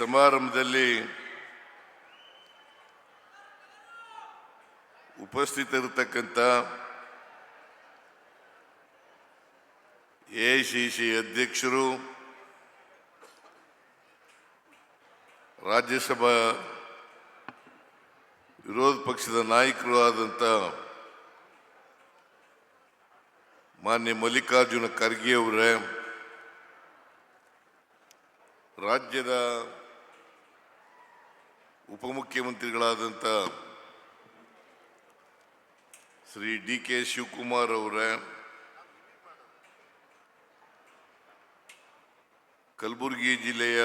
ಸಮಾರಂಭದಲ್ಲಿ ಉಪಸ್ಥಿತರಿರ್ತಕ್ಕಂಥ A C C ಅಧ್ಯಕ್ಷರು, ರಾಜ್ಯಸಭಾ ವಿರೋಧ ಪಕ್ಷದ ನಾಯಕರು ಆದಂಥ ಮಾನ್ಯ ಮಲ್ಲಿಕಾರ್ಜುನ ಖರ್ಗೆ ರಾಜ್ಯದ ಉಪಮುಖ್ಯಮಂತ್ರಿಗಳಾದಂಥ ಶ್ರೀ ಡಿ ಕೆ ಶಿವಕುಮಾರ್ ಅವರ, ಕಲಬುರಗಿ ಜಿಲ್ಲೆಯ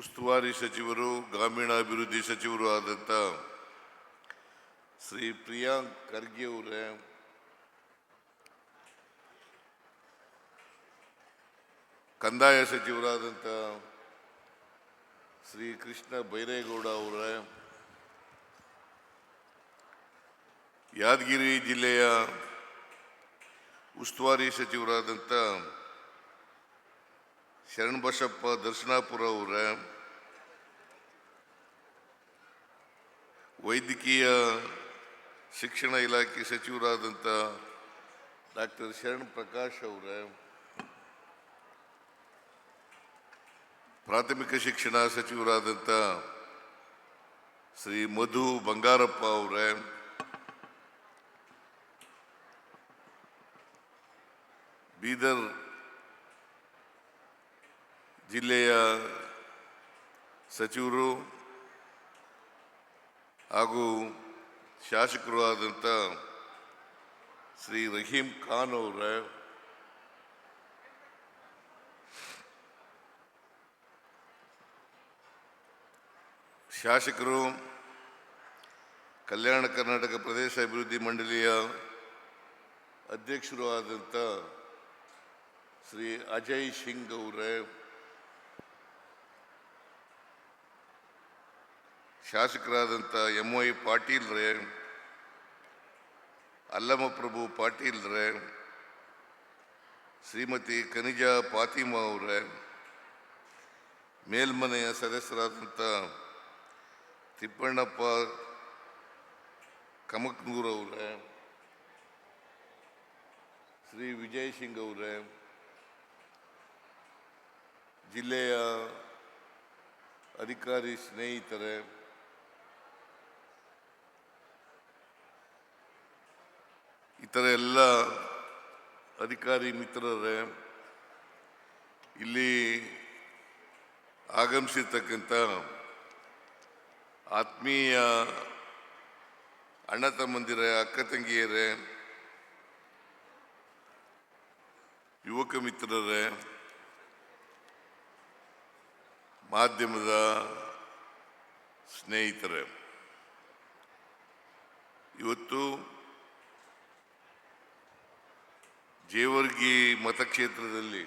ಉಸ್ತುವಾರಿ ಸಚಿವರು, ಗ್ರಾಮೀಣಾಭಿವೃದ್ಧಿ ಸಚಿವರು ಆದಂಥ ಶ್ರೀ ಪ್ರಿಯಾಂಕ್ ಖರ್ಗೆ ಅವರೇ, ಕಂದಾಯ ಸಚಿವರಾದಂಥ ಶ್ರೀ ಕೃಷ್ಣ ಬೈರೇಗೌಡ ಅವರ, ಯಾದಗಿರಿ ಜಿಲ್ಲೆಯ ಉಸ್ತುವಾರಿ ಸಚಿವರಾದಂಥ ಶರಣಬಸಪ್ಪ ದರ್ಶನಾಪುರ ಅವರ, ವೈದ್ಯಕೀಯ ಶಿಕ್ಷಣ ಇಲಾಖೆ ಸಚಿವರಾದಂಥ ಡಾಕ್ಟರ್ ಶರಣ್ ಪ್ರಕಾಶ್ ಅವರೇ ಪ್ರಾಥಮಿಕ ಶಿಕ್ಷಣ ಸಚಿವರಾದಂಥ ಶ್ರೀ ಮಧು ಬಂಗಾರಪ್ಪ ಅವರೇ. ಬೀದರ್ ಜಿಲ್ಲೆಯ ಸಚಿವರು ಹಾಗೂ ಶಾಸಕರು ಆದಂಥ ಶ್ರೀ ರಹೀಂ ಖಾನ್ ಅವರೇ. ಶಾಸಕರು, ಕಲ್ಯಾಣ ಕರ್ನಾಟಕ ಪ್ರದೇಶ ಅಭಿವೃದ್ಧಿ ಮಂಡಳಿಯ ಅಧ್ಯಕ್ಷರು ಆದಂಥ ಶ್ರೀ ಅಜಯ್ ಸಿಂಗ್ ಅವರೇ ಶಾಸಕರಾದಂಥ ಎಂ ವೈ ಪಾಟೀಲ್ ರೇ ಅಲ್ಲಮಪ್ರಭು ಪಾಟೀಲ್ ರೇ, ಶ್ರೀಮತಿ ಖನಿಜಾ ಫಾತಿಮಾ ಅವರೇ, ಮೇಲ್ಮನೆಯ ಸದಸ್ಯರಾದಂಥ ತಿಪ್ಪಣ್ಣಪ್ಪ, ಕಮಕ್ನೂರ್ ಅವರೇ, ಶ್ರೀ ವಿಜಯ್ ಸಿಂಗ್ ಅವರೇ, ಜಿಲ್ಲೆಯ ಅಧಿಕಾರಿ ಸ್ನೇಹಿತರೆ, ಇತರ ಎಲ್ಲ ಅಧಿಕಾರಿ ಮಿತ್ರರೇ, ಇಲ್ಲಿ ಆಗಮಿಸಿರ್ತಕ್ಕಂಥ ಆತ್ಮೀಯ ಅಣ್ಣ ತಮ್ಮಂದಿರ, ಅಕ್ಕ ತಂಗಿಯರೇ, ಯುವಕ ಮಿತ್ರರೇ, ಮಾಧ್ಯಮದ ಸ್ನೇಹಿತರೆ, ಇವತ್ತು ಜೇವರ್ಗಿ ಮತಕ್ಷೇತ್ರದಲ್ಲಿ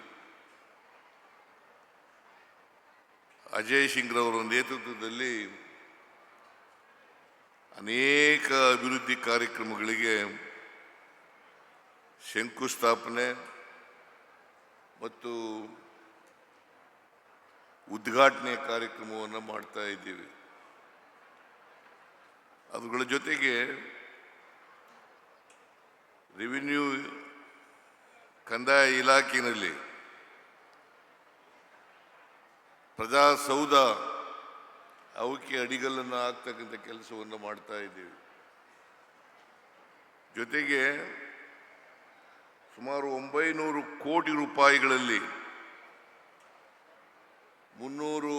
ಅಜಯ್ ಸಿಂಗ್ರವರ ನೇತೃತ್ವದಲ್ಲಿ ಅನೇಕ ಅಭಿವೃದ್ಧಿ ಕಾರ್ಯಕ್ರಮಗಳಿಗೆ ಶಂಕುಸ್ಥಾಪನೆ ಮತ್ತು ಉದ್ಘಾಟನೆ ಕಾರ್ಯಕ್ರಮವನ್ನು ಮಾಡ್ತಾ ಇದ್ದೀವಿ. ಅವುಗಳ ಜೊತೆಗೆ ರೆವಿನ್ಯೂ ಕಂದಾಯ ಇಲಾಖೆಯಲ್ಲಿ ಪ್ರಜಾಸೌಧ ಅವಕ್ಕೆ ಅಡಿಗಲ್ಲನ್ನು ಹಾಕ್ತಕ್ಕಂಥ ಕೆಲಸವನ್ನು ಮಾಡ್ತಾ ಇದ್ದೀವಿ. ಜೊತೆಗೆ ಸುಮಾರು ಒಂಬೈನೂರು ಕೋಟಿ ರೂಪಾಯಿಗಳಲ್ಲಿ ಮುನ್ನೂರು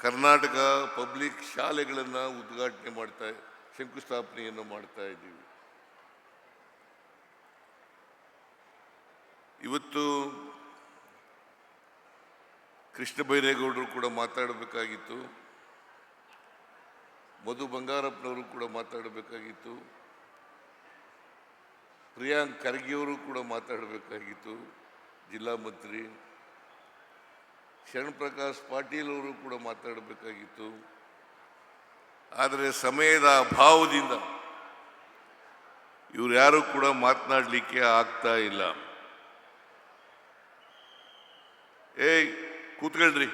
ಕರ್ನಾಟಕ ಪಬ್ಲಿಕ್ ಶಾಲೆಗಳನ್ನು ಉದ್ಘಾಟನೆ ಮಾಡ್ತಾ, ಶಂಕುಸ್ಥಾಪನೆಯನ್ನು ಮಾಡ್ತಾ ಇದ್ದೀವಿ. ಇವತ್ತು ಕೃಷ್ಣ ಬೈರೇಗೌಡರು ಕೂಡ ಮಾತಾಡಬೇಕಾಗಿತ್ತು. ಮಧು ಬಂಗಾರಪ್ಪನವರು ಕೂಡ ಮಾತಾಡಬೇಕಾಗಿತ್ತು. ಪ್ರಿಯಾಂಕ್ ಖರ್ಗೆಯವರು ಕೂಡ ಮಾತಾಡಬೇಕಾಗಿತ್ತು, ಜಿಲ್ಲಾ ಮಂತ್ರಿ. ಶರಣ್ ಪ್ರಕಾಶ್ ಪಾಟೀಲ್ ಅವರು ಕೂಡ ಮಾತಾಡಬೇಕಾಗಿತ್ತು. ಆದರೆ ಸಮಯದ ಅಭಾವದಿಂದ ಇವ್ರು ಯಾರು ಕೂಡ ಮಾತನಾಡಲಿಕ್ಕೆ ಆಗ್ತಾ ಇಲ್ಲ. ಏಯ್ ಕೂತ್ಕೊಳ್ರಿ.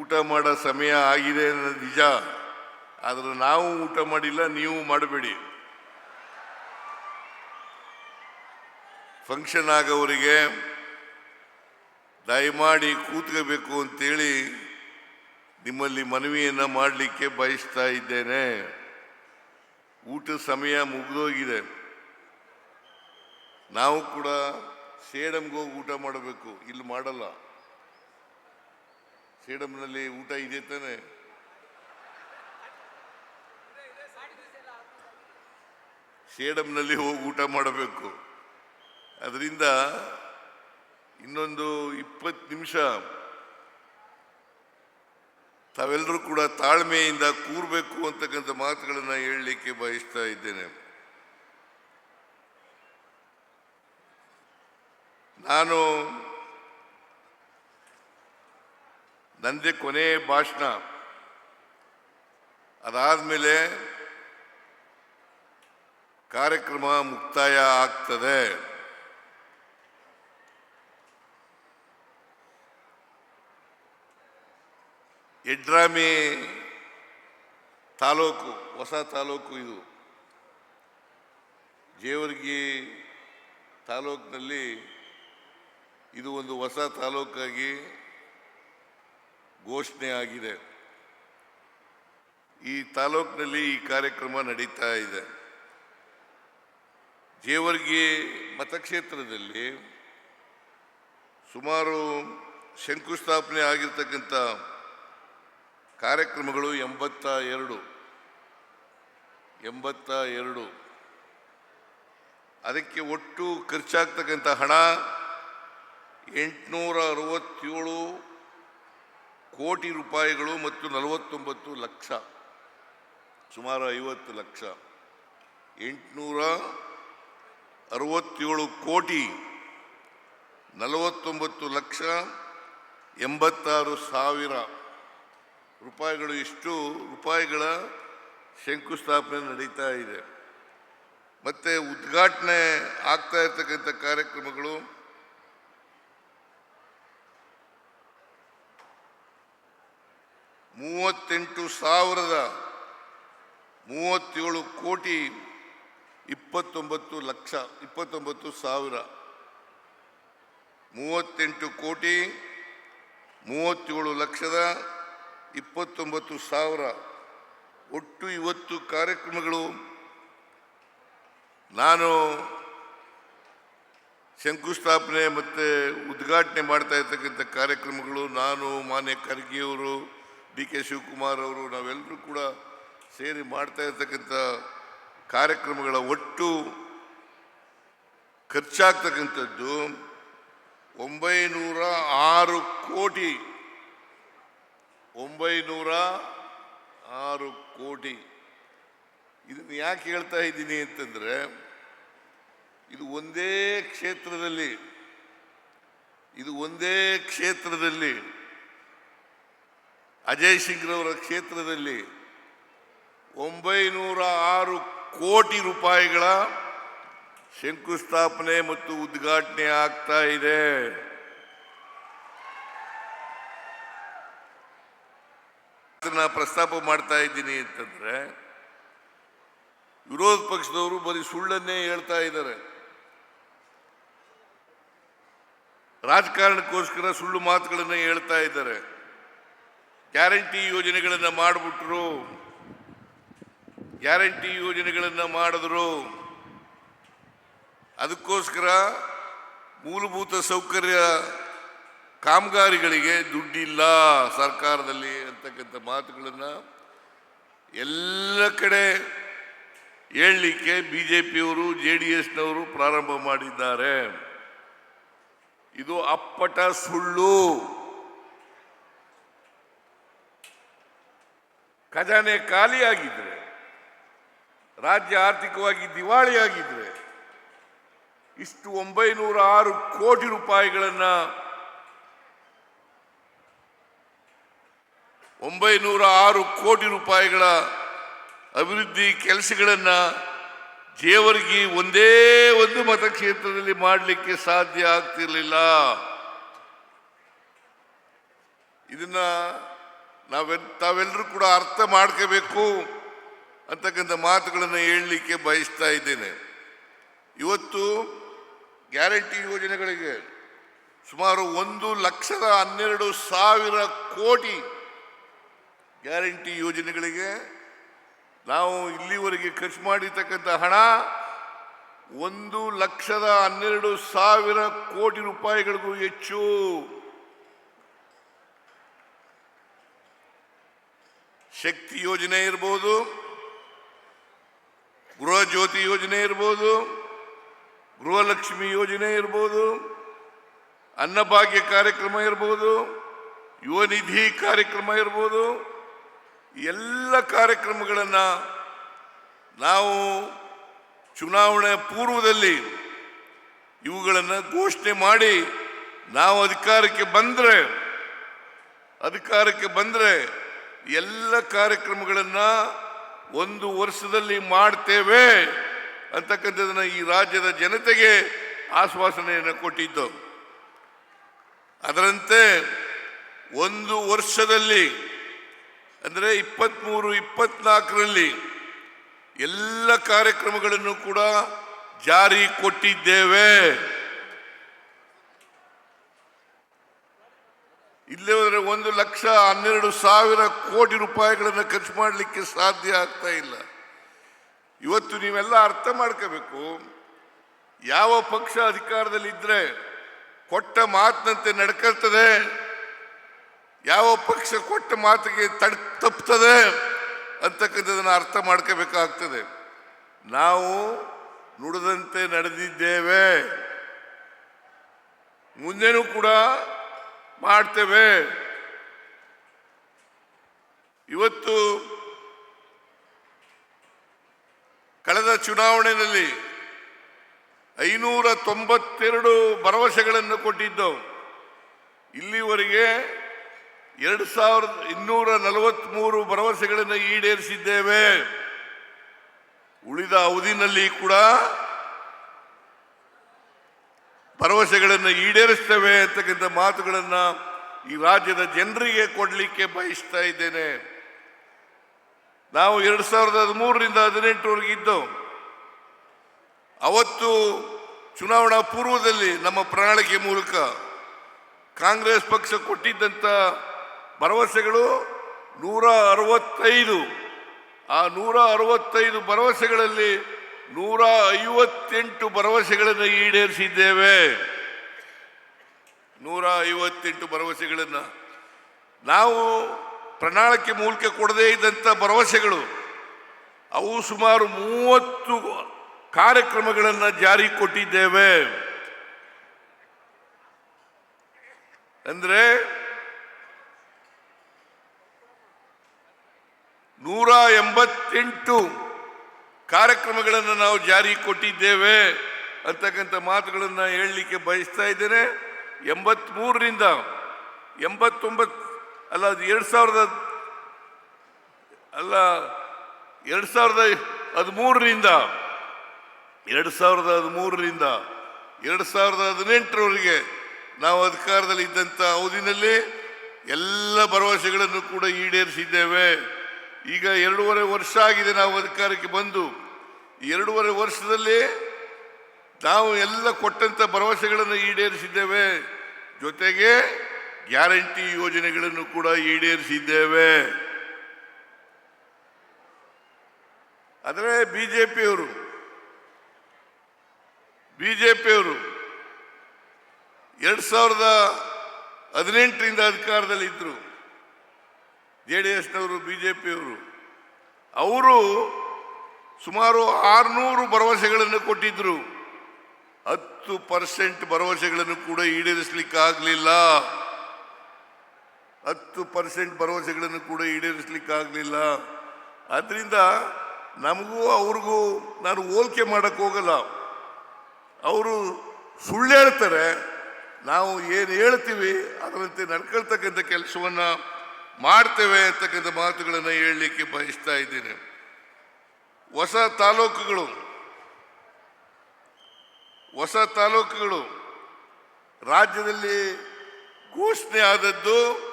ಊಟ ಮಾಡೋ ಸಮಯ ಆಗಿದೆ ಅನ್ನೋದು ನಿಜ. ಆದರೆ ನಾವು ಊಟ ಮಾಡಿಲ್ಲ, ನೀವು ಮಾಡಬೇಡಿ. ಫಂಕ್ಷನ್ ಆಗೋವರಿಗೆ ದಯಮಾಡಿ ಕೂತ್ಕೋಬೇಕು ಅಂತೇಳಿ ನಿಮ್ಮಲ್ಲಿ ಮನವಿಯನ್ನು ಮಾಡಲಿಕ್ಕೆ ಬಯಸ್ತಾ ಇದ್ದೇನೆ. ಊಟದ ಸಮಯ ಮುಗಿದೋಗಿದೆ. ನಾವು ಕೂಡ ಸೇಡಮ್ಗೆ ಹೋಗಿ ಊಟ ಮಾಡಬೇಕು. ಇಲ್ಲಿ ಮಾಡಲ್ಲ. ಸೇಡಮ್ನಲ್ಲಿ ಊಟ ಇದೆ ತಾನೆ. ಸೇಡಮ್ನಲ್ಲಿ ಹೋಗಿ ಊಟ ಮಾಡಬೇಕು. ಅದರಿಂದ ಇನ್ನೊಂದು ಇಪ್ಪತ್ತು ನಿಮಿಷ ತಾವೆಲ್ಲರೂ ಕೂಡ ತಾಳ್ಮೆಯಿಂದ ಕೂರಬೇಕು ಅಂತಕ್ಕಂಥ ಮಾತುಗಳನ್ನು ಹೇಳಲಿಕ್ಕೆ ಬಯಸ್ತಾ ಇದ್ದೇನೆ. ನಾನು ನಂದೇ ಕೊನೆ ಭಾಷಣ ಅದಾದ್ಮೇಲೆ ಕಾರ್ಯಕ್ರಮ ಮುಕ್ತಾಯ ಆಗ್ತದೆ. ಯಡ್ರಾಮಿ ತಾಲೂಕು, ಹೊಸ ತಾಲೂಕು ಇದು. ಜೇವರ್ಗಿ ತಾಲೂಕಿನಲ್ಲಿ ಇದು ಒಂದು ಹೊಸ ತಾಲೂಕಾಗಿ ಘೋಷಣೆ ಆಗಿದೆ. ಈ ತಾಲೂಕಿನಲ್ಲಿ ಈ ಕಾರ್ಯಕ್ರಮ ನಡೀತಾ ಇದೆ. ಜೇವರ್ಗಿ ಮತಕ್ಷೇತ್ರದಲ್ಲಿ ಸುಮಾರು ಶಂಕುಸ್ಥಾಪನೆ ಆಗಿರ್ತಕ್ಕಂಥ ಕಾರ್ಯಕ್ರಮಗಳು ಎಂಬತ್ತ ಎರಡು. ಎಂಬತ್ತ ಎರಡು. ಅದಕ್ಕೆ ಒಟ್ಟು ಖರ್ಚಾಗ್ತಕ್ಕಂಥ ಹಣ ಎಂಟುನೂರ ಅರವತ್ತೇಳು ಕೋಟಿ ರೂಪಾಯಿಗಳು ಮತ್ತು ನಲವತ್ತೊಂಬತ್ತು ಲಕ್ಷ. ಸುಮಾರು ಐವತ್ತು ಲಕ್ಷ. ಎಂಟುನೂರ ಅರವತ್ತೇಳು ಕೋಟಿ ನಲವತ್ತೊಂಬತ್ತು ಲಕ್ಷ ಎಂಬತ್ತಾರು ಸಾವಿರ. ರೂಪಾಯಿಗಳು ಇಷ್ಟು ರೂಪಾಯಿಗಳ ಶಂಕುಸ್ಥಾಪನೆ ನಡೀತಾ ಇದೆ. ಮತ್ತೆ ಉದ್ಘಾಟನೆ ಆಗ್ತಾ ಇರ್ತಕ್ಕಂಥ ಕಾರ್ಯಕ್ರಮಗಳು ಮೂವತ್ತೆಂಟು ಸಾವಿರದ ಮೂವತ್ತೇಳು ಕೋಟಿ ಇಪ್ಪತ್ತೊಂಬತ್ತು ಲಕ್ಷ, ಇಪ್ಪತ್ತೊಂಬತ್ತು ಸಾವಿರ. ಮೂವತ್ತೆಂಟು ಕೋಟಿ ಮೂವತ್ತೇಳು ಲಕ್ಷದ ಇಪ್ಪತ್ತೊಂಬತ್ತು ಸಾವಿರ ಒಟ್ಟು ಇವತ್ತು ಕಾರ್ಯಕ್ರಮಗಳು. ನಾನು ಶಂಕುಸ್ಥಾಪನೆ ಮತ್ತು ಉದ್ಘಾಟನೆ ಮಾಡ್ತಾ ಇರ್ತಕ್ಕಂಥ ಕಾರ್ಯಕ್ರಮಗಳು, ನಾನು ಮಾನ್ಯ ಖರ್ಗೆಯವರು, ಡಿ ಕೆ ಶಿವಕುಮಾರ್ ಅವರು, ನಾವೆಲ್ಲರೂ ಕೂಡ ಸೇರಿ ಮಾಡ್ತಾ ಇರ್ತಕ್ಕಂಥ ಕಾರ್ಯಕ್ರಮಗಳ ಒಟ್ಟು ಖರ್ಚಾಗ್ತಕ್ಕಂಥದ್ದು ಒಂಬೈನೂರ ಆರು ಕೋಟಿ ಒಂಬೈನೂರ ಆರು ಕೋಟಿ. ಇದನ್ನು ಯಾಕೆ ಹೇಳ್ತಾ ಇದ್ದೀನಿ ಅಂತಂದರೆ, ಇದು ಒಂದೇ ಕ್ಷೇತ್ರದಲ್ಲಿ, ಇದು ಒಂದೇ ಕ್ಷೇತ್ರದಲ್ಲಿ, ಅಜಯ್ ಸಿಂಗ್ರವರ ಕ್ಷೇತ್ರದಲ್ಲಿ ಒಂಬೈನೂರ ಆರು ಕೋಟಿ ರೂಪಾಯಿಗಳ ಶಂಕುಸ್ಥಾಪನೆ ಮತ್ತು ಉದ್ಘಾಟನೆ ಆಗ್ತಾ ಇದೆ. ಅದನ್ನ ಪ್ರಸ್ತಾಪ ಮಾಡ್ತಾ ಇದ್ದೀನಿ ಅಂತಂದ್ರೆ, ವಿರೋಧ ಪಕ್ಷದವರು ಬರೀ ಸುಳ್ಳನ್ನೇ ಹೇಳ್ತಾ ಇದ್ದಾರೆ. ರಾಜಕಾರಣಕ್ಕೋಸ್ಕರ ಸುಳ್ಳು ಮಾತುಗಳನ್ನು ಹೇಳ್ತಾ ಇದ್ದಾರೆ. ಗ್ಯಾರಂಟಿ ಯೋಜನೆಗಳನ್ನು ಮಾಡಿಬಿಟ್ರು. ಗ್ಯಾರಂಟಿ ಯೋಜನೆಗಳನ್ನು ಮಾಡಿದ್ರು. ಅದಕ್ಕೋಸ್ಕರ ಮೂಲಭೂತ ಸೌಕರ್ಯ ಕಾಮಗಾರಿಗಳಿಗೆ ದುಡ್ಡಿಲ್ಲ ಸರ್ಕಾರದಲ್ಲಿ ಅಂತಕ್ಕಂಥ ಮಾತುಗಳನ್ನು ಎಲ್ಲ ಕಡೆ ಹೇಳಲಿಕ್ಕೆ ಬಿ ಜೆ ಪಿಯವರು ಜೆ ಡಿ ಎಸ್ನವರು ಪ್ರಾರಂಭ ಮಾಡಿದ್ದಾರೆ. ಇದು ಅಪ್ಪಟ ಸುಳ್ಳು. ಖಜಾನೆ ಖಾಲಿಯಾಗಿದ್ರೆ ರಾಜ್ಯ ಆರ್ಥಿಕವಾಗಿ ದಿವಾಳಿಯಾಗಿದ್ರೆ ಇಷ್ಟು ಒಂಬೈನೂರ ಆರು ಕೋಟಿ ರೂಪಾಯಿಗಳನ್ನ ಒಂಬೈನೂರ ಆರು ಕೋಟಿ ರೂಪಾಯಿಗಳ ಅಭಿವೃದ್ಧಿ ಕೆಲಸಗಳನ್ನು ದೇವರಿಗೆ ಒಂದೇ ಒಂದು ಮತಕ್ಷೇತ್ರದಲ್ಲಿ ಮಾಡಲಿಕ್ಕೆ ಸಾಧ್ಯ ಆಗ್ತಿರಲಿಲ್ಲ. ಇದನ್ನ ನಾವೆ ತಾವೆಲ್ಲರೂ ಕೂಡ ಅರ್ಥ ಮಾಡ್ಕೋಬೇಕು ಅಂತಕ್ಕಂಥ ಮಾತುಗಳನ್ನು ಹೇಳಲಿಕ್ಕೆ ಬಯಸ್ತಾ ಇದ್ದೇನೆ. ಇವತ್ತು ಗ್ಯಾರಂಟಿ ಯೋಜನೆಗಳಿಗೆ ಸುಮಾರು ಒಂದು ಲಕ್ಷದ ಹನ್ನೆರಡು ಸಾವಿರ ಕೋಟಿ ಗ್ಯಾರಂಟಿ ಯೋಜನೆಗಳಿಗೆ ನಾವು ಇಲ್ಲಿವರೆಗೆ ಖರ್ಚು ಮಾಡಿರ್ತಕ್ಕಂಥ ಹಣ ಒಂದು ಲಕ್ಷದ ಹನ್ನೆರಡು ಸಾವಿರ ಕೋಟಿ ರೂಪಾಯಿಗಳಿಗೂ ಹೆಚ್ಚು. ಶಕ್ತಿ ಯೋಜನೆ ಇರ್ಬೋದು, ಗೃಹ ಜ್ಯೋತಿ ಯೋಜನೆ ಇರ್ಬೋದು, ಗೃಹಲಕ್ಷ್ಮಿ ಯೋಜನೆ ಇರ್ಬೋದು, ಅನ್ನಭಾಗ್ಯ ಕಾರ್ಯಕ್ರಮ ಇರ್ಬೋದು ಯುವ ನಿಧಿ ಕಾರ್ಯಕ್ರಮ ಇರ್ಬೋದು ಎಲ್ಲ ಕಾರ್ಯಕ್ರಮಗಳನ್ನು ನಾವು ಚುನಾವಣೆ ಪೂರ್ವದಲ್ಲಿ ಇವುಗಳನ್ನು ಘೋಷಣೆ ಮಾಡಿ ನಾವು ಅಧಿಕಾರಕ್ಕೆ ಬಂದರೆ ಅಧಿಕಾರಕ್ಕೆ ಬಂದರೆ ಎಲ್ಲ ಕಾರ್ಯಕ್ರಮಗಳನ್ನು ಒಂದು ವರ್ಷದಲ್ಲಿ ಮಾಡ್ತೇವೆ ಅಂತಕ್ಕಂಥದ್ದನ್ನು ಈ ರಾಜ್ಯದ ಜನತೆಗೆ ಆಶ್ವಾಸನೆಯನ್ನು ಕೊಟ್ಟಿದ್ದು. ಅದರಂತೆ ಒಂದು ವರ್ಷದಲ್ಲಿ ಅಂದರೆ ಇಪ್ಪತ್ತ್ಮೂರು ಇಪ್ಪತ್ನಾಲ್ಕರಲ್ಲಿ ಎಲ್ಲ ಕಾರ್ಯಕ್ರಮಗಳನ್ನು ಕೂಡ ಜಾರಿ ಕೊಟ್ಟಿದ್ದೇವೆ. ಇಲ್ಲೇ ಹೋದರೆ ಒಂದು ಲಕ್ಷ ಹನ್ನೆರಡು ಸಾವಿರ ಕೋಟಿ ರೂಪಾಯಿಗಳನ್ನು ಖರ್ಚು ಮಾಡಲಿಕ್ಕೆ ಸಾಧ್ಯ ಆಗ್ತಾ ಇಲ್ಲ. ಇವತ್ತು ನೀವೆಲ್ಲ ಅರ್ಥ ಮಾಡ್ಕೋಬೇಕು. ಯಾವ ಪಕ್ಷ ಅಧಿಕಾರದಲ್ಲಿದ್ದರೆ ಕೊಟ್ಟ ಮಾತಿನಂತೆ ನಡ್ಕೊಳ್ತದೆ. ಯಾವ ಪಕ್ಷ ಕೊಟ್ಟ ಮಾತಿಗೆ ತಡ್ ತಪ್ತದೆ ಅಂತಕ್ಕಂಥದ್ದನ್ನು ಅರ್ಥ ಮಾಡ್ಕೋಬೇಕಾಗ್ತದೆ. ನಾವು ನುಡಿದಂತೆ ನಡೆದಿದ್ದೇವೆ. ಮುಂದೆನೂ ಕೂಡ ಮಾಡ್ತೇವೆ. ಇವತ್ತು ಕಳೆದ ಚುನಾವಣೆಯಲ್ಲಿ ಐನೂರ ತೊಂಬತ್ತೆರಡು ಭರವಸೆಗಳನ್ನು ಕೊಟ್ಟಿದ್ದವು. ಇಲ್ಲಿವರೆಗೆ ಎರಡು ಸಾವಿರದ ಇನ್ನೂರ ನಲವತ್ತ್ಮೂರು ಭರವಸೆಗಳನ್ನು ಈಡೇರಿಸಿದ್ದೇವೆ. ಉಳಿದ ಅವಧಿನಲ್ಲಿ ಕೂಡ ಭರವಸೆಗಳನ್ನು ಈಡೇರಿಸ್ತೇವೆ ಅಂತಕ್ಕಂಥ ಮಾತುಗಳನ್ನು ಈ ರಾಜ್ಯದ ಜನರಿಗೆ ಕೊಡಲಿಕ್ಕೆ ಬಯಸ್ತಾ ಇದ್ದೇನೆ. ನಾವು ಎರಡು ಸಾವಿರದ ಹದಿಮೂರರಿಂದ ಹದಿನೆಂಟರವರೆಗೆ ಇದ್ದವು ಅವತ್ತು ಚುನಾವಣಾ ಪೂರ್ವದಲ್ಲಿ ನಮ್ಮ ಪ್ರಣಾಳಿಕೆ ಮೂಲಕ ಕಾಂಗ್ರೆಸ್ ಪಕ್ಷ ಕೊಟ್ಟಿದ್ದಂಥ ಭರವಸೆಗಳು ನೂರ ಅರವತ್ತೈದು ಆ ನೂರ ಅರವತ್ತೈದು ಭರವಸೆಗಳಲ್ಲಿ ನೂರ ಐವತ್ತೆಂಟು ಭರವಸೆಗಳನ್ನು ಈಡೇರಿಸಿದ್ದೇವೆ. ನೂರ ಐವತ್ತೆಂಟು ಭರವಸೆಗಳನ್ನು. ನಾವು ಪ್ರಣಾಳಿಕೆ ಮೂಲಕ ಕೊಡದೇ ಇದ್ದಂಥ ಭರವಸೆಗಳು, ಅವು ಸುಮಾರು ಮೂವತ್ತು ಕಾರ್ಯಕ್ರಮಗಳನ್ನು ಜಾರಿ ಕೊಟ್ಟಿದ್ದೇವೆ. ಅಂದ್ರೆ ನೂರ ಎಂಬತ್ತೆಂಟು ಕಾರ್ಯಕ್ರಮಗಳನ್ನು ನಾವು ಜಾರಿ ಕೊಟ್ಟಿದ್ದೇವೆ ಅಂತಕ್ಕಂಥ ಮಾತುಗಳನ್ನು ಹೇಳಲಿಕ್ಕೆ ಬಯಸ್ತಾ ಇದ್ದೇನೆ. ಎಂಬತ್ತ್ಮೂರರಿಂದ ಎಂಬತ್ತೊಂಬತ್ತು ಅಲ್ಲ ಅದು ಎರಡು ಸಾವಿರದ, ಅಲ್ಲ ಎರಡು ಸಾವಿರದ ಹದಿಮೂರರಿಂದ, ಎರಡು ಸಾವಿರದ ಹದಿಮೂರರಿಂದ, ಎರಡು ಸಾವಿರದ ಹದಿನೆಂಟರವರೆಗೆ ನಾವು ಅಧಿಕಾರದಲ್ಲಿ ಇದ್ದಂಥ ಅವಧಿನಲ್ಲಿ ಎಲ್ಲ ಭರವಸೆಗಳನ್ನು ಕೂಡ ಈಡೇರಿಸಿದ್ದೇವೆ. ಈಗ ಎರಡೂವರೆ ವರ್ಷ ಆಗಿದೆ ನಾವು ಅಧಿಕಾರಕ್ಕೆ ಬಂದು. ಎರಡೂವರೆ ವರ್ಷದಲ್ಲಿ ನಾವು ಎಲ್ಲ ಕೊಟ್ಟಂಥ ಭರವಸೆಗಳನ್ನು ಈಡೇರಿಸಿದ್ದೇವೆ. ಜೊತೆಗೆ ಗ್ಯಾರಂಟಿ ಯೋಜನೆಗಳನ್ನು ಕೂಡ ಈಡೇರಿಸಿದ್ದೇವೆ. ಆದರೆ ಬಿಜೆಪಿಯವರು ಬಿಜೆಪಿಯವರು ಎರಡು ಸಾವಿರದ ಹದಿನೆಂಟರಿಂದ ಅಧಿಕಾರದಲ್ಲಿ ಇದ್ದರು ಜೆ ಡಿ ಎಸ್ನವರು, ಬಿ ಜೆ ಪಿಯವರು, ಅವರು ಸುಮಾರು ಆರುನೂರು ಭರವಸೆಗಳನ್ನು ಕೊಟ್ಟಿದ್ದರು ಹತ್ತು ಪರ್ಸೆಂಟ್ ಭರವಸೆಗಳನ್ನು ಕೂಡ ಈಡೇರಿಸಲಿಕ್ಕಾಗಲಿಲ್ಲ. ಹತ್ತು ಪರ್ಸೆಂಟ್ ಭರವಸೆಗಳನ್ನು ಕೂಡ ಈಡೇರಿಸಲಿಕ್ಕಾಗಲಿಲ್ಲ. ಆದ್ದರಿಂದ ನಮಗೂ ಅವ್ರಿಗೂ ನಾನು ಹೋಲಿಕೆ ಮಾಡೋಕ್ಕೆ ಹೋಗಲ್ಲ. ಅವರು ಸುಳ್ಳು ಹೇಳ್ತಾರೆ. ನಾವು ಏನು ಹೇಳ್ತೀವಿ ಅದರಂತೆ ನಡ್ಕೊಳ್ತಕ್ಕಂಥ ಕೆಲಸವನ್ನು ಮಾಡ್ತೇವೆ ಅಂತಕ್ಕಂಥ ಮಾತುಗಳನ್ನು ಹೇಳಲಿಕ್ಕೆ ಬಯಸ್ತಾ ಇದ್ದೇನೆ. ಹೊಸ ತಾಲೂಕುಗಳು ಹೊಸ ತಾಲೂಕುಗಳು ರಾಜ್ಯದಲ್ಲಿ ಘೋಷಣೆ ಆದದ್ದು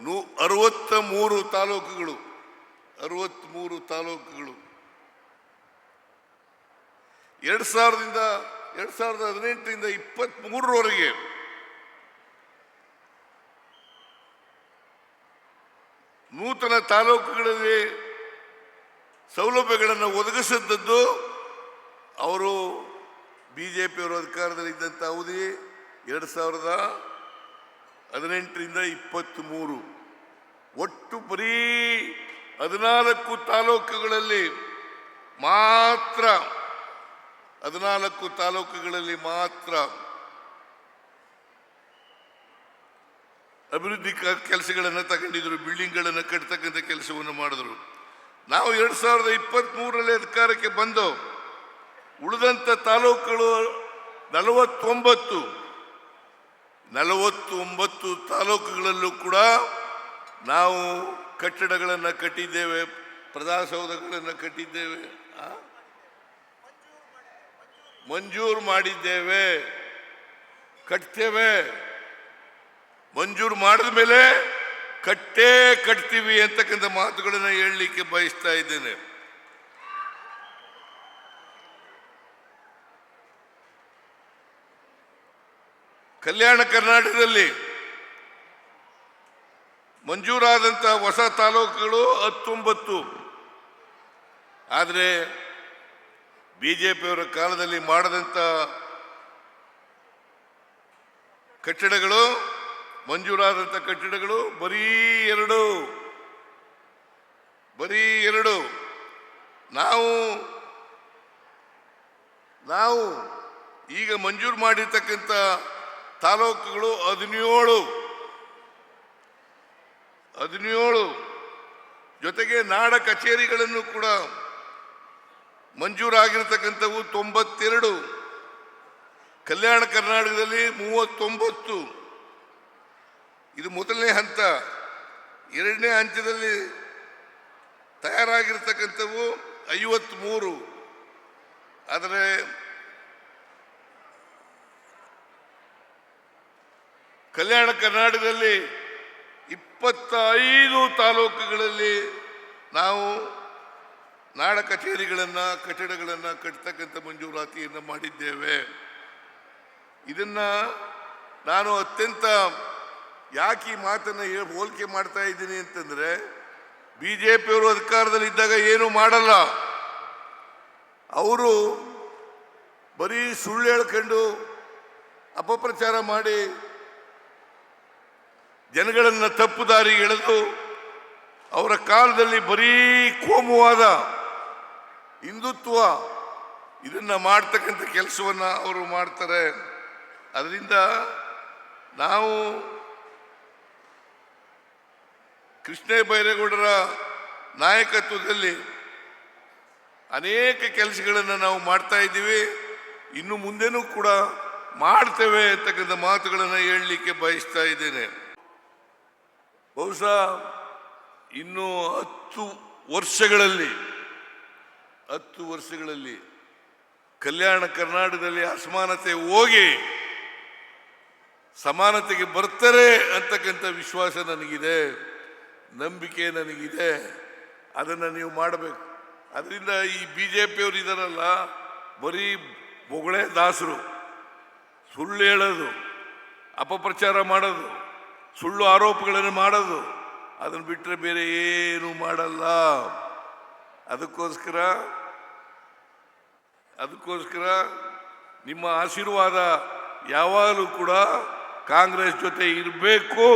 ನೂ ಅರವತ್ತ ಮೂರು ತಾಲೂಕುಗಳು, ಅರವತ್ತ್ಮೂರು ತಾಲೂಕುಗಳು. ಎರಡು ಸಾವಿರದಿಂದ, ಎರಡು ಸಾವಿರದ ಹದಿನೆಂಟರಿಂದ ಇಪ್ಪತ್ತ್ಮೂರರವರೆಗೆ ನೂತನ ತಾಲೂಕುಗಳಲ್ಲಿ ಸೌಲಭ್ಯಗಳನ್ನು ಒದಗಿಸಿದ್ದದ್ದು ಅವರು ಬಿ ಜೆ ಪಿಯವರು ಅಧಿಕಾರದಲ್ಲಿದ್ದಂಥ ಅವಧಿ ಎರಡು ಸಾವಿರದ ಹದಿನೆಂಟರಿಂದ ಇಪ್ಪತ್ತ್ಮೂರು. ಒಟ್ಟು ಬರೀ ಹದಿನಾಲ್ಕು ತಾಲೂಕುಗಳಲ್ಲಿ ಮಾತ್ರ, ಹದಿನಾಲ್ಕು ತಾಲೂಕುಗಳಲ್ಲಿ ಮಾತ್ರ ಅಭಿವೃದ್ಧಿ ಕೆಲಸಗಳನ್ನು ತಗೊಂಡಿದ್ರು, ಬಿಲ್ಡಿಂಗ್ಗಳನ್ನು ಕಟ್ಟತಕ್ಕಂಥ ಕೆಲಸವನ್ನು ಮಾಡಿದ್ರು ನಾವು ಎರಡು ಸಾವಿರದ ಇಪ್ಪತ್ತ್ಮೂರರಲ್ಲಿ ಅಧಿಕಾರಕ್ಕೆ ಬಂದು, ಉಳಿದಂಥ ತಾಲೂಕುಗಳು ನಲವತ್ತೊಂಬತ್ತು ನಲವತ್ತೊಂಬತ್ತು ತಾಲೂಕುಗಳಲ್ಲೂ ಕೂಡ ನಾವು ಕಟ್ಟಡಗಳನ್ನು ಕಟ್ಟಿದ್ದೇವೆ ಪ್ರಜಾಸೌಧಗಳನ್ನು ಕಟ್ಟಿದ್ದೇವೆ? ಮಂಜೂರು ಮಾಡಿದ್ದೇವೆ, ಕಟ್ತೇವೆ ಮಂಜೂರು ಮಾಡಿದ ಮೇಲೆ ಕಟ್ಟೇ ಕಟ್ತೀವಿ ಅಂತಕ್ಕಂಥ ಮಾತುಗಳನ್ನು ಹೇಳಲಿಕ್ಕೆ ಬಯಸ್ತಾ ಇದ್ದೇನೆ. ಕಲ್ಯಾಣ ಕರ್ನಾಟಕದಲ್ಲಿ ಮಂಜೂರಾದಂಥ ಹೊಸ ತಾಲೂಕುಗಳು ಹತ್ತೊಂಬತ್ತು. ಆದರೆ ಬಿ ಜೆ ಪಿಯವರ ಕಾಲದಲ್ಲಿ ಮಾಡದಂಥ ಕಟ್ಟಡಗಳು ಮಂಜೂರಾದಂಥ ಕಟ್ಟಡಗಳು ಬರೀ ಎರಡು. ಬರೀ ಎರಡು. ನಾವು ನಾವು ಈಗ ಮಂಜೂರು ಮಾಡಿರ್ತಕ್ಕಂಥ ತಾಲೂಕುಗಳು ಹದಿನೇಳು. ಹದಿನೇಳು. ಜೊತೆಗೆ ನಾಡ ಕಚೇರಿಗಳನ್ನು ಕೂಡ ಮಂಜೂರಾಗಿರ್ತಕ್ಕಂಥವು ತೊಂಬತ್ತೆರಡು. ಕಲ್ಯಾಣ ಕರ್ನಾಟಕದಲ್ಲಿ ಮೂವತ್ತೊಂಬತ್ತು. ಇದು ಮೊದಲನೇ ಹಂತ. ಎರಡನೇ ಹಂತದಲ್ಲಿ ತಯಾರಾಗಿರ್ತಕ್ಕಂಥವು ಐವತ್ತ್ಮೂರು ಆದರೆ ಕಲ್ಯಾಣ ಕರ್ನಾಟಕದಲ್ಲಿ ಇಪ್ಪತ್ತೈದು ತಾಲೂಕುಗಳಲ್ಲಿ ನಾವು ನಾಡ ಕಚೇರಿಗಳನ್ನು, ಕಟ್ಟಡಗಳನ್ನು ಕಟ್ಟತಕ್ಕಂಥ ಮಂಜೂರಾತಿಯನ್ನು ಮಾಡಿದ್ದೇವೆ. ಇದನ್ನ ನಾನು ಅತ್ಯಂತ ಯಾಕೆ ಈ ಮಾತನ್ನು ಹೋಲಿಕೆ ಮಾಡ್ತಾ ಇದ್ದೀನಿ ಅಂತಂದ್ರೆ ಬಿ ಜೆ ಪಿಯವರು ಅಧಿಕಾರದಲ್ಲಿ ಇದ್ದಾಗ ಏನು ಮಾಡಲ್ಲ. ಅವರು ಬರೀ ಸುಳ್ಳು ಹೇಳ್ಕೊಂಡು ಅಪಪ್ರಚಾರ ಮಾಡಿ ಜನಗಳನ್ನು ತಪ್ಪು ದಾರಿಗೆ ಎಳೆದು ಅವರ ಕಾಲದಲ್ಲಿ ಬರೀ ಕೋಮುವಾದ ಹಿಂದುತ್ವ ಇದನ್ನು ಮಾಡ್ತಕ್ಕಂಥ ಕೆಲಸವನ್ನ ಅವರು ಮಾಡ್ತಾರೆ. ಅದರಿಂದ ನಾವು ಕೃಷ್ಣ ಬೈರೇಗೌಡರ ನಾಯಕತ್ವದಲ್ಲಿ ಅನೇಕ ಕೆಲಸಗಳನ್ನು ನಾವು ಮಾಡ್ತಾ ಇದ್ದೀವಿ. ಇನ್ನು ಮುಂದೆನೂ ಕೂಡ ಮಾಡ್ತೇವೆ ಅಂತಕ್ಕಂಥ ಮಾತುಗಳನ್ನು ಹೇಳಲಿಕ್ಕೆ ಬಯಸ್ತಾ ಇದ್ದೇನೆ. ಬಹುಶಃ ಇನ್ನು ಹತ್ತು ವರ್ಷಗಳಲ್ಲಿ ಹತ್ತು ವರ್ಷಗಳಲ್ಲಿ ಕಲ್ಯಾಣ ಕರ್ನಾಟಕದಲ್ಲಿ ಅಸಮಾನತೆ ಹೋಗಿ ಸಮಾನತೆಗೆ ಬರ್ತಾರೆ ಅಂತಕ್ಕಂಥ ವಿಶ್ವಾಸ ನನಗಿದೆ. ನಂಬಿಕೆ ನನಗಿದೆ. ಅದನ್ನು ನೀವು ಮಾಡಬೇಕು. ಅದರಿಂದ ಈ ಬಿ ಜೆ ಪಿಯವರು ಇದಾರಲ್ಲ, ಬರೀ ಬೊಗಳೆ ದಾಸರು. ಸುಳ್ಳು ಹೇಳೋದು, ಅಪಪ್ರಚಾರ ಮಾಡೋದು, ಸುಳ್ಳು ಆರೋಪಗಳನ್ನು ಮಾಡೋದು, ಅದನ್ನು ಬಿಟ್ಟರೆ ಬೇರೆ ಏನು ಮಾಡಲ್ಲ. ಅದಕ್ಕೋಸ್ಕರ ಅದಕ್ಕೋಸ್ಕರ ನಿಮ್ಮ ಆಶೀರ್ವಾದ ಯಾವಾಗಲೂ ಕೂಡ ಕಾಂಗ್ರೆಸ್ ಜೊತೆ ಇರಬೇಕು.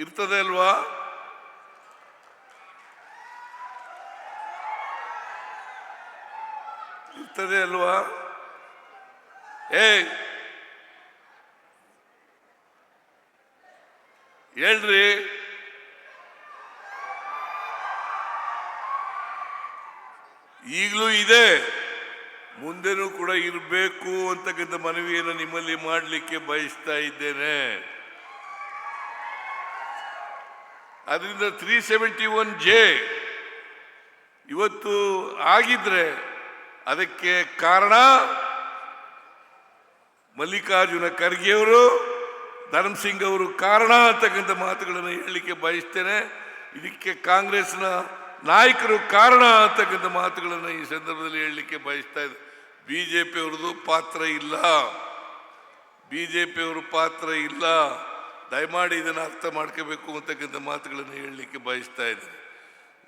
ಇರ್ತದೆ ಅಲ್ವಾ? ಇರ್ತದೆ ಅಲ್ವಾ? ಏಯ್! ಹೇಳ್ರಿ. ಈಗಲೂ ಇದೆ. ಮುಂದೆನೂ ಕೂಡ ಇರಬೇಕು ಅಂತಕ್ಕಂಥ ಮನವಿಯನ್ನು ನಿಮ್ಮಲ್ಲಿ ಮಾಡಲಿಕ್ಕೆ ಬಯಸ್ತಾ ಇದ್ದೇನೆ. ಅದರಿಂದ ತ್ರೀ ಸೆವೆಂಟಿ ಒನ್ ಜೆ ಇವತ್ತು ಆಗಿದ್ರೆ ಅದಕ್ಕೆ ಕಾರಣ ಮಲ್ಲಿಕಾರ್ಜುನ ಖರ್ಗೆಯವರು ಧರ್ಮಸಿಂಗ್ ಅವರು ಕಾರಣ ಅಂತಕ್ಕಂಥ ಮಾತುಗಳನ್ನು ಹೇಳಲಿಕ್ಕೆ ಬಯಸ್ತೇನೆ. ಇದಕ್ಕೆ ಕಾಂಗ್ರೆಸ್ನ ನಾಯಕರು ಕಾರಣ ಅಂತಕ್ಕಂಥ ಮಾತುಗಳನ್ನು ಈ ಸಂದರ್ಭದಲ್ಲಿ ಹೇಳಲಿಕ್ಕೆ ಬಯಸ್ತಾ ಇದೆ ಬಿ ಜೆ ಪಿಯವ್ರದ್ದು ಪಾತ್ರ ಇಲ್ಲ. ಬಿ ಜೆ ಪಿಯವ್ರ ಪಾತ್ರ ಇಲ್ಲ. ದಯಮಾಡಿ ಇದನ್ನು ಅರ್ಥ ಮಾಡ್ಕೋಬೇಕು ಅಂತಕ್ಕಂಥ ಮಾತುಗಳನ್ನು ಹೇಳಲಿಕ್ಕೆ ಬಯಸ್ತಾ ಇದ್ದೀನಿ.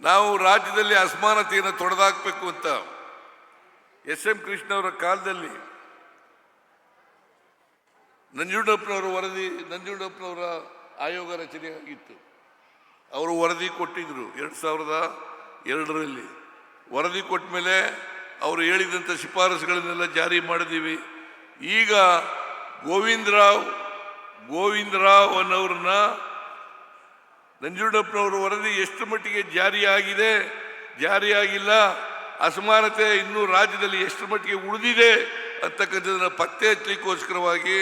ನಾವು ರಾಜ್ಯದಲ್ಲಿ ಅಸಮಾನತೆಯನ್ನು ತೊಡೆದಾಕಬೇಕು ಅಂತ ಎಸ್ ಎಂ ಕೃಷ್ಣ ಅವರ ಕಾಲದಲ್ಲಿ ನಂಜುಂಡಪ್ಪನವರ ವರದಿ, ನಂಜುಂಡಪ್ಪನವರ ಆಯೋಗ ರಚನೆ ಆಗಿತ್ತು. ಅವರು ವರದಿ ಕೊಟ್ಟಿದ್ರು ಎರಡು ಸಾವಿರದ ಎರಡರಲ್ಲಿ. ವರದಿ ಕೊಟ್ಟ ಮೇಲೆ ಅವರು ಹೇಳಿದಂಥ ಶಿಫಾರಸುಗಳನ್ನೆಲ್ಲ ಜಾರಿ ಮಾಡಿದ್ದೀವಿ. ಈಗ ಗೋವಿಂದರಾವ್ ಗೋವಿಂದರಾವ್ ಅನ್ನೋರನ್ನ ನಂಜುಂಡಪ್ಪನವರು ವರದಿ ಎಷ್ಟು ಮಟ್ಟಿಗೆ ಜಾರಿಯಾಗಿದೆ, ಜಾರಿಯಾಗಿಲ್ಲ, ಅಸಮಾನತೆ ಇನ್ನೂ ರಾಜ್ಯದಲ್ಲಿ ಎಷ್ಟು ಮಟ್ಟಿಗೆ ಉಳಿದಿದೆ ಅಂತಕ್ಕಂಥದ್ದನ್ನು ಪತ್ತೆ ಹಚ್ಚಲಿಕ್ಕೋಸ್ಕರವಾಗಿ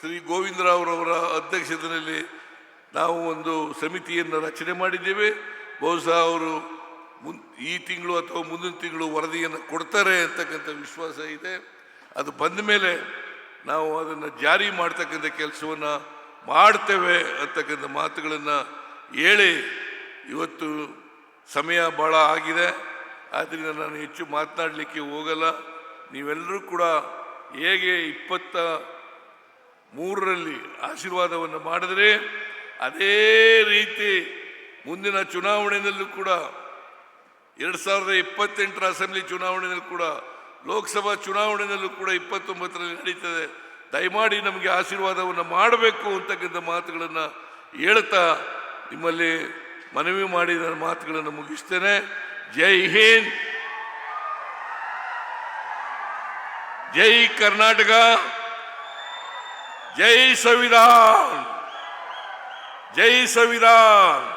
ಶ್ರೀ ಗೋವಿಂದರಾವ್ರವರ ಅಧ್ಯಕ್ಷತೆಯಲ್ಲಿ ನಾವು ಒಂದು ಸಮಿತಿಯನ್ನು ರಚನೆ ಮಾಡಿದ್ದೇವೆ. ಬಹುಶಃ ಅವರು ಮುನ್, ಈ ತಿಂಗಳು ಅಥವಾ ಮುಂದಿನ ತಿಂಗಳು ವರದಿಯನ್ನು ಕೊಡ್ತಾರೆ ಅಂತಕ್ಕಂಥ ವಿಶ್ವಾಸ ಇದೆ. ಅದು ಬಂದ ಮೇಲೆ ನಾವು ಅದನ್ನು ಜಾರಿ ಮಾಡ್ತಕ್ಕಂಥ ಕೆಲಸವನ್ನು ಮಾಡ್ತೇವೆ ಅಂತಕ್ಕಂಥ ಮಾತುಗಳನ್ನು ಹೇಳಿ ಇವತ್ತು ಸಮಯ ಭಾಳ ಆಗಿದೆ. ಆದ್ದರಿಂದ ನಾನು ಹೆಚ್ಚು ಮಾತನಾಡಲಿಕ್ಕೆ ಹೋಗಲ್ಲ. ನೀವೆಲ್ಲರೂ ಕೂಡ ಹೇಗೆ ಇಪ್ಪತ್ತ ಮೂರರಲ್ಲಿ ಆಶೀರ್ವಾದವನ್ನು ಮಾಡಿದರೆ ಅದೇ ರೀತಿ ಮುಂದಿನ ಚುನಾವಣೆಯಲ್ಲೂ ಕೂಡ, ಎರಡು ಸಾವಿರದ ಇಪ್ಪತ್ತೆಂಟರ ಅಸೆಂಬ್ಲಿ ಚುನಾವಣೆಯಲ್ಲೂ ಕೂಡ ಲೋಕಸಭಾ ಚುನಾವಣೆಯಲ್ಲೂ ಕೂಡ ಇಪ್ಪತ್ತೊಂಬತ್ತರಲ್ಲಿ ನಡೀತದೆ. ದಯಮಾಡಿ ನಮಗೆ ಆಶೀರ್ವಾದವನ್ನು ಮಾಡಬೇಕು ಅಂತಕ್ಕಂಥ ಮಾತುಗಳನ್ನು ಹೇಳ್ತಾ ನಿಮ್ಮಲ್ಲಿ ಮನವಿ ಮಾಡಿ ನನ್ನ ಮಾತುಗಳನ್ನು ಮುಗಿಸ್ತೇನೆ. ಜೈ ಹಿಂದ್. ಜೈ ಕರ್ನಾಟಕ. ಜೈ ಸಂವಿಧಾನ್. ಜೈ ಸಂವಿಧಾನ್.